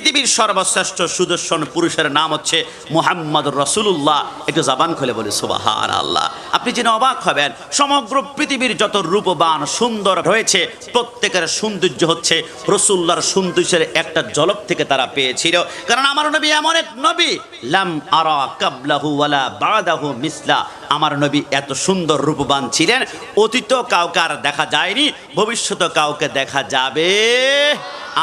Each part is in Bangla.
পৃথিবীর সর্বশ্রেষ্ঠ সুদর্শন পুরুষের নাম হচ্ছে মুহাম্মদ রসুল্লাহ একটু জাবান খুলে বলে সুবাহান আল্লাহ আপনি জেনে অবাক হবেন, সমগ্র পৃথিবীর যত রূপবান, সুন্দর রয়েছে, প্রত্যেকের সৌন্দর্য হচ্ছে রসুল্লাহর সৌন্দর্যের একটা জলক থেকে তারা পেয়েছিল। কারণ আমার নবী এমন এক নবী, লাম আরা কাবলাহু ওয়ালা বাদাহু মিসলা। আমার নবী এত সুন্দর রূপবান ছিলেন অতীত কাউকে আর দেখা যায়নি ভবিষ্যতে কাউকে দেখা যাবে।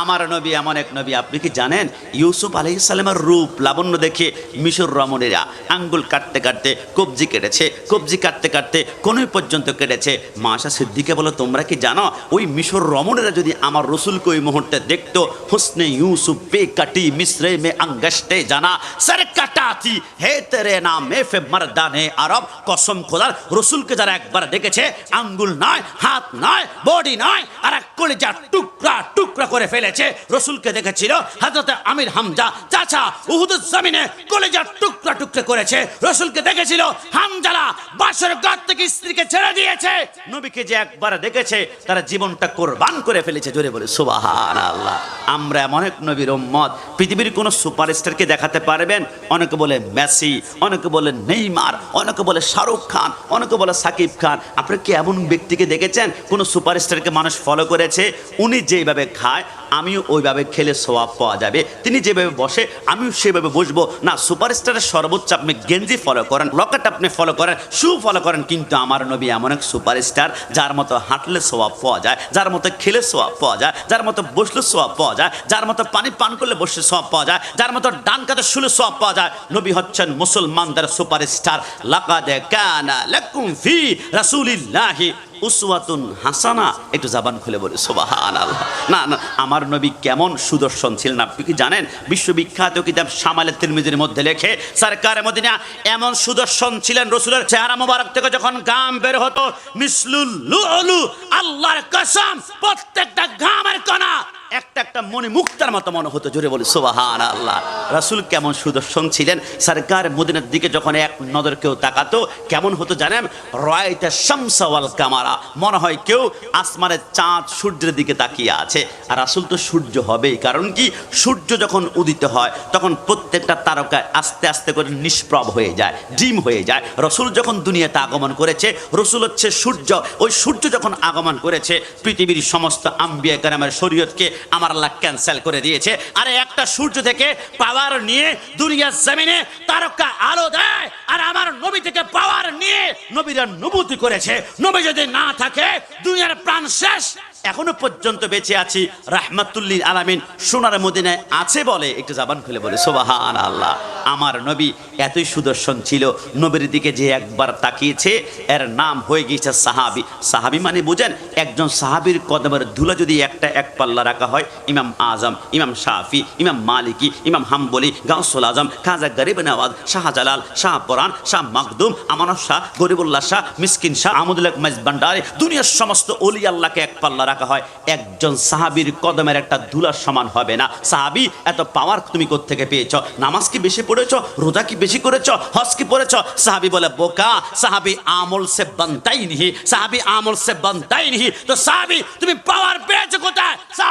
আমার নবী, এমন এক নবী, আপনি কি জানেন? ইউসুফ আলাইসাল্লামের রূপ লাবণ্য দেখে মিশর রমণীরা আঙ্গুল কাটতে কাটতে কবজি কেটেছে, কবজি কাটতে কাটতে কোন পর্যন্ত কেটেছে? মাশা সিদ্দিকে বলো, তোমরা কি জানো, ওই মিশর রমণীরা যদি আমার রসুলকে ওই মুহূর্তে দেখতো, হুসনে ইউসুফ পে কাটি মিশ্রে মে আঙ্গাস্টে জানা, সর কাটাতি, হে তেরে নাম মে ফে মর্দানে আরব, কসম খোদার, রসুলকে যারা একবার দেখেছে, আঙ্গুল নয় হাত নয় বডি নয় আর এক কলিজা টুকরা টুকরা করে ফেলেছে রসুলকে দেখেছিল হাজরতে আমির হামজা চাচা উহুদের জমিনে কলিজা টুকরা টুকরা করেছে। রসুলকে দেখেছিল, হামজালা বাসর গাত থেকে স্ত্রীকে ছেড়ে দিয়েছে। নবীকে যে একবার দেখেছে, তারা জীবনটা কোরবান করে ফেলেছে, জোরে বলে সুবাহান আল্লাহ আমরা এমন এক নবীর উম্মত, পৃথিবীর কোন সুপারস্টারকে দেখাতে পারবেন? অনেকে বলে মেসি, অনেকে বলে নেইমার, অনেকে বলে শাহরুখ খান, অনেকে বলে সাকিব খান। আপনারা কি এমন ব্যক্তিকে দেখেছেন, কোন সুপারস্টারকে মানুষ ফলো করেছে? উনি যেভাবে খায়, আমিও ওইভাবে খেলে সোয়াব পাওয়া যাবে। তিনি যেভাবে বসে আমিও সেভাবে বসবো। না, সুপারস্টারের সর্বোচ্চ আপনি গেঞ্জি ফলো করেন লকেট আপনি ফলো করেন শু ফলো করেন, কিন্তু আমার নবী এমন এক সুপারস্টার, যার মতো হাঁটলে সোয়াব পাওয়া যায়, যার মতো খেলে সোয়াব পাওয়া যায়, যার মতো বসলে সোয়াব পাওয়া যায়, যার মতো পানি পান করলে বসে সোয়াব পাওয়া যায়, যার মতো ডান কাতে শুলে সোয়াব পাওয়া যায়, নবী হচ্ছেন মুসলমানদের সুপারস্টার। লাকাদে কানা লাকুম ফি রাসূলিল্লাহি উসওয়াতুন হাসানা। একটু জাবান খুলে বলে সোবাহান আল্লাহ না না, আমার নবী কেমন সুদর্শন ছিলেন আপনি কি জানেন? বিশ্ববিখ্যাত কিতাব সামালে তিরমিজির মধ্যে লেখে, সরকার মদিনা এমন সুদর্শন ছিলেন রসুলের চেহারা মোবারক থেকে যখন গাম বের হতো, মিসলুল লুলু, আল্লাহর কসম, প্রত্যেকটা ঘামের কণা একটা একটা মনে মুক্তার মতো মনে হতো, জোরে বলে সোবাহান আল্লাহ রাসুল কেমন সুদর্শন ছিলেন? সরকার মদিনার দিকে যখন এক নজর কেউ তাকাতো, কেমন হতো জানেন? রয়টা শামসাওয়াল কামারা। মনে হয় কেউ আসমানের চাঁদ সূর্যের দিকে তাকিয়ে আছে। আর আসল তো সূর্য হবেই, কারণ কি? সূর্য যখন উদিত হয়, তখন প্রত্যেকটা তারকা আস্তে আস্তে করে নিষ্প্রভ হয়ে যায়, ডিম হয়ে যায়। রসুল যখন দুনিয়াতে আগমন করেছে, রসুল হচ্ছে সূর্য। ওই সূর্য যখন আগমন করেছে, পৃথিবীর সমস্ত আম্বিয়া গ্রামের শরীয়তকে আমার আল্লাহ ক্যান্সেল করে দিয়েছে। আরে একটা সূর্য থেকে পাওয়ার নিয়ে দুনিয়ার জমিনে তারকা আলো দেয়, আর আমার নবী থেকে পাওয়ার নিয়ে নবীরা নবুতি করেছে। নবী যদি না থাকে, দুনিয়ার প্রাণ শেষ। এখনও পর্যন্ত বেঁচে আছি। রাহমাতুল্লিল আলামিন সোনার মদিনায় আছে বলে একটু জাবান খুলে বলে সোবাহান আল্লাহ আমার নবী এতই সুদর্শন ছিল, নবীর দিকে যে একবার তাকিয়েছে, এর নাম হয়ে গিয়েছে সাহাবি। সাহাবি মানে বুঝেন, একজন সাহাবির কদমের ধুলা যদি একটা এক পাল্লা রাখা হয়, ইমাম আজম, ইমাম শাফি, ইমাম মালিকি, ইমাম হাম্বলি, গাউসুল আজম খাজা গরিব নওয়াজ শাহজালাল শাহ পরান, শাহ মাকদুম, আমানত শাহ, গরিবুল্লাহ শাহ, মিসকিন শাহ, আহমদুল্লাহ মাইজ ভান্ডারি, দুনিয়ার সমস্ত অলি আল্লাহকে এক পাল্লা রাখা হয়, একজন সাহাবির কদমের একটা ধুলার সমান হবে না। সাহাবি, এত পাওয়ার তুমি থেকে পেয়েছ? নামাজ কি বেশি পড়েছ? রোজা কি বেশি করেছ? হজ কি পড়েছ? সাহাবি বলে, বোকা, সাহাবি আমল সে বান্তাই নিহি, সাহাবি আমল সে বান্তাই নিহি। তো সাহাবি, তুমি পাওয়ার কোথায়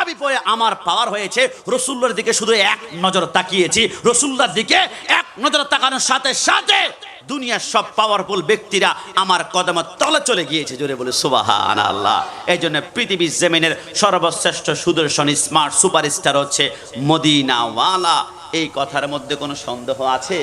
সাহাবি পরে আমার পাওয়ার হয়েছে, রসুল্লার দিকে শুধু এক নজর তাকিয়েছি। রসুল্লার দিকে এক নজর তাকানোর সাথে সাথে দুনিয়ার সব পাওয়ারফুল ব্যক্তিরা আমার কদমের তলে চলে গিয়েছে। জোরে বলে সুবাহান আল্লাহ এই জন্য পৃথিবীর জমিনের সর্বশ্রেষ্ঠ সুদর্শন স্মার্ট সুপারস্টার হচ্ছে মদিনাওয়ালা। এই কথার মধ্যে কোনো সন্দেহ আছে?